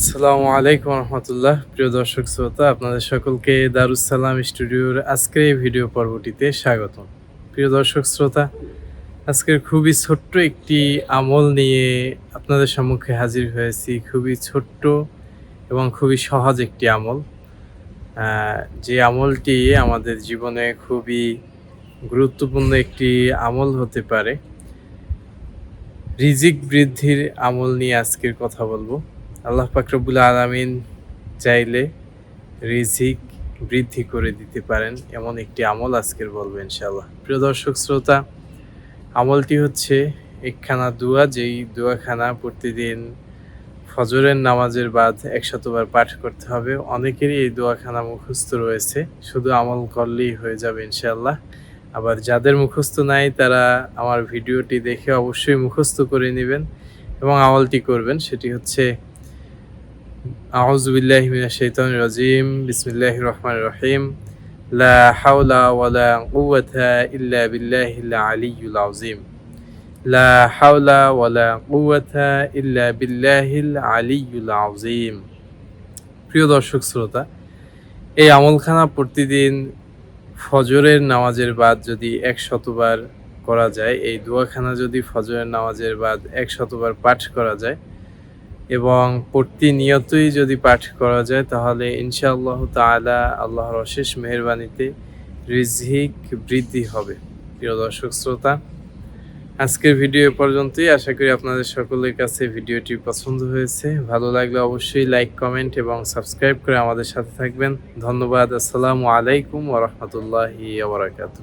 আসসালামু আলাইকুম রহমতুল্লাহ। প্রিয় দর্শক শ্রোতা, আপনাদের সকলকে দারুসালাম স্টুডিওর আজকের এই ভিডিও পর্বটিতে স্বাগতম। প্রিয় দর্শক শ্রোতা, আজকের খুবই ছোট্ট একটি আমল নিয়ে আপনাদের সম্মুখে হাজির হয়েছি। খুবই ছোট্ট এবং খুবই সহজ একটি আমল। যে আমলটি আমাদের জীবনে খুবই গুরুত্বপূর্ণ একটি আমল হতে পারে। রিজিক বৃদ্ধির আমল নিয়ে আজকের কথা বলব। আল্লাহ পাকরবুল আলামিন চাইলে রিজিক বৃদ্ধি করে দিতে পারেন, এমন একটি আমল আজকের বলব ইনশাল্লাহ প্রিয় দর্শক, শ্রোতা, আমলটি হচ্ছে একখানা দোয়া, যেই দোয়াখানা প্রতিদিন ফজরের নামাজের বাদ একশতবার পাঠ করতে হবে। অনেকেরই এই দোয়াখানা মুখস্থ রয়েছে, শুধু আমল করলেই হয়ে যাবে ইনশাল্লাহ আবার যাদের মুখস্থ নাই, তারা আমার ভিডিওটি দেখে অবশ্যই মুখস্থ করে নেবেন এবং আমলটি করবেন। সেটি হচ্ছে আউজুবিল্লাহ মিনাশ শাইতানির রাজিম, বিসমিল্লাহির রহমানির রহিম। লা হাওলা ওয়ালা কুওয়াতা ইল্লা বিল্লাহিল আলিয়্যুল আযীম। লা হাওলা ওয়ালা কুওয়াতা ইল্লা বিল্লাহিল আলিয়্যুল আযীম। প্রিয় দর্শক শ্রোতা, এই আমলখানা প্রতিদিন ফজরের নামাজের বাদ যদি এক শতবার করা যায়, এই দোয়াখানা যদি ফজরের নামাজের বাদ এক শতবার পাঠ করা যায় এবং প্রতিনিয়তই যদি পাঠ করা যায়, তাহলে ইনশাআল্লাহ তাআলা আল্লাহর অশেষ মেহেরবানিতে রিজিক বৃদ্ধি হবে। প্রিয় দর্শক শ্রোতা, আজকের ভিডিও পর্যন্তই। আশা করি আপনাদের সকলের কাছে ভিডিওটি পছন্দ হয়েছে। ভালো লাগলে অবশ্যই লাইক, কমেন্ট এবং সাবস্ক্রাইব করে আমাদের সাথে থাকবেন। ধন্যবাদ। আসসালামু আলাইকুম ওরহমতুল্লাহি আবরাকাতু